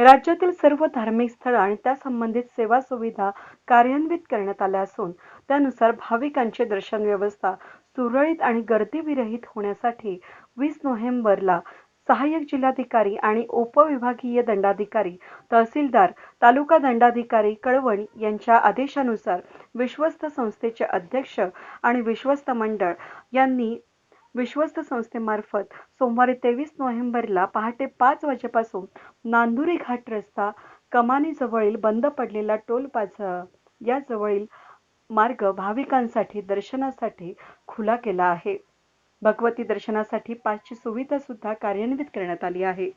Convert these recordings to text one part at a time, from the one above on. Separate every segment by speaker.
Speaker 1: राज्यातील सर्व धार्मिक स्थळ आणि त्या संबंधित सेवा सुविधा कार्यान्वित करण्यात आल्या असून त्यानुसार भाविकांची दर्शन व्यवस्था सुरळीत आणि गर्दीविरहित होण्यासाठी वीस नोव्हेंबरला सहाय्यक जिल्हाधिकारी आणि उपविभागीय दंडाधिकारी तहसीलदार तालुका दंडाधिकारी कळवण यांच्या आदेशानुसार विश्वस्त संस्थेचे अध्यक्ष आणि विश्वस्त मंडळ यांनी विश्वस्त संस्थेमार्फत सोमवारी तेवीस नोव्हेंबरला पहाटे पाच वाजेपासून नांदुरी घाट रस्ता कमानीजवळील बंद पडलेला टोल प्लाझा याजवळील मार्ग भाविकांसाठी दर्शनासाठी खुला केला आहे. भगवती दर्शनासाठी पाचची सुविधा सुद्धा कार्यान्वित करण्यात आली आहे.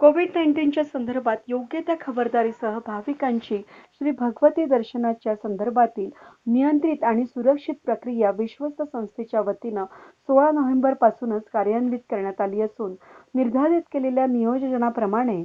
Speaker 1: कोविड नाईन्टीनच्या संदर्भात योग्य त्या खबरदारीसह भाविकांची श्री भगवती दर्शनाच्या संदर्भातील नियंत्रित आणि सुरक्षित प्रक्रिया विश्वस्त संस्थेच्या वतीनं सोळा नोव्हेंबर पासूनच कार्यान्वित करण्यात आली असून निर्धारित केलेल्या नियोजनाप्रमाणे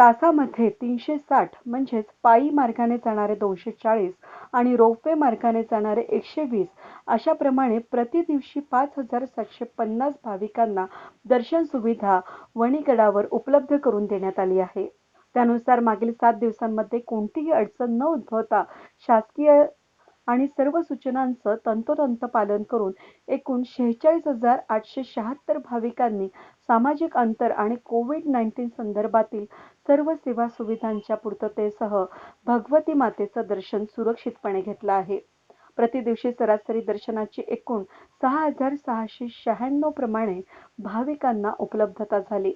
Speaker 1: तासामध्ये तीनशे साठ म्हणजेच पायी मार्गाने जाणारे दोनशे चाळीस आणि रोपवे मार्गाने जाणारे एकशे वीस अशाप्रमाणे प्रतिदिवशी पाच हजार सातशे पन्नास भाविकांना दर्शन सुविधा वणीगडावर उपलब्ध करून देण्यात आली आहे. त्यानुसार मागील सात दिवसांमध्ये कोणतीही अडचण न उद्भवता शासकीय आणि सर्व सूचनांचं तंतोतंत पालन करून एकूण शेहेचाळीस हजार आठशे शहात्तर भाविकांनी सामाजिक अंतर आणि कोविड नाईन्टीन संदर्भातील सर्व सेवा सुविधांच्या पूर्ततेसह भगवती मातेचं दर्शन सुरक्षितपणे घेतलं आहे. प्रतिदिवशी सरासरी दर्शनाची एकूण सहा हजार सहाशे शहाण्णव प्रमाणे भाविकांना उपलब्धता झाली.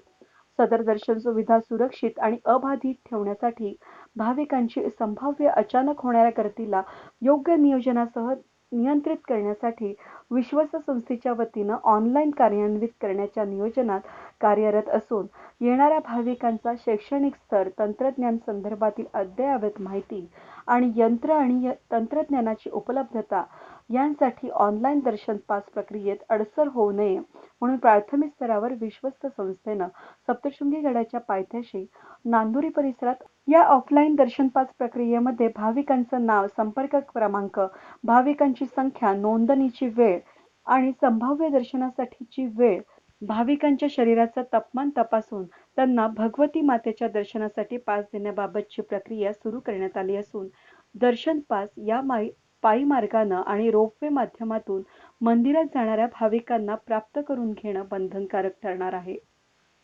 Speaker 1: सदर दर्शन सुविधा सुरक्षित आणि अबाधित ठेवण्यासाठी भाविकांची संभाव्य अचानक होणाऱ्या गर्दीला योग्य नियोजनासह नियंत्रित करण्यासाठी विश्वस्त संस्थेच्या वतीनं ऑनलाईन कार्यान्वित करण्याच्या नियोजनात कार्यरत असून येणाऱ्या भाविकांचा शैक्षणिक स्तर तंत्रज्ञान संदर्भातील अद्ययावत माहिती आणि यंत्र आणि तंत्रज्ञानाची उपलब्धता यांसाठी ऑनलाईन दर्शन पास प्रक्रियेत अडसर होऊ नये. म्हणून प्राथमिक स्तरावर विश्वस्त संस्थेनं सप्तशृंगी गडाच्या पायथ्याशी नांदुरी परिसरात या ऑफलाईन दर्शन पास प्रक्रियेमध्ये भाविकांचं नाव संपर्क क्रमांक भाविकांची संख्या नोंदणीची वेळ आणि संभाव्य दर्शनासाठीची वेळ भाविकांच्या शरीराचं तापमान तपासून त्यांना भगवती मातेच्या दर्शनासाठी पास देण्याबाबतची प्रक्रिया सुरू करण्यात आली असून दर्शन पास या माई पायी मार्गानं आणि रोपवे माध्यमातून मंदिरात जाणाऱ्या भाविकांना प्राप्त करून घेणं बंधनकारक ठरणार आहे.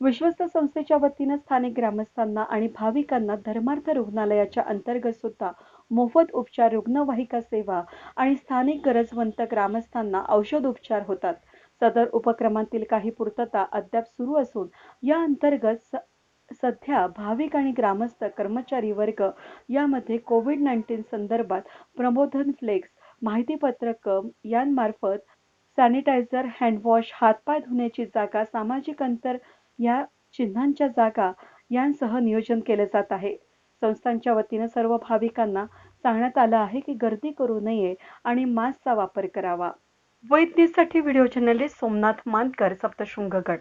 Speaker 1: विश्वस्त संस्थेच्या वतीनं स्थानिक ग्रामस्थांना आणि भाविकांना धर्मार्थ रुग्णालयाच्या अंतर्गत सुद्धा मोफत उपचार रुग्णवाहिका सेवा आणि स्थानिक गरजवंत ग्रामस्थांना औषध उपचार होतात. सदर उपक्रमांतील काही पूर्तता अद्याप सुरू असून या अंतर्गत सध्या भाविक आणि ग्रामस्थ कर्मचारी वर्ग यामध्ये कोविड नाईन्टीन संदर्भात प्रबोधन फ्लेक्स माहितीपत्रक यांमार्फत सॅनिटायझर हँडवॉश हातपाय धुण्याची जागा सामाजिक अंतर या चिन्हांच्या जागा यांसह नियोजन केले जात आहे. संस्थांच्या वतीनं सर्व भाविकांना सांगण्यात आलं आहे की गर्दी करू नये आणि मास्कचा वापर करावा. वैद्यसाठी व्हिडिओ जर्नलिस्ट सोमनाथ मानकर सप्तशृंगगड.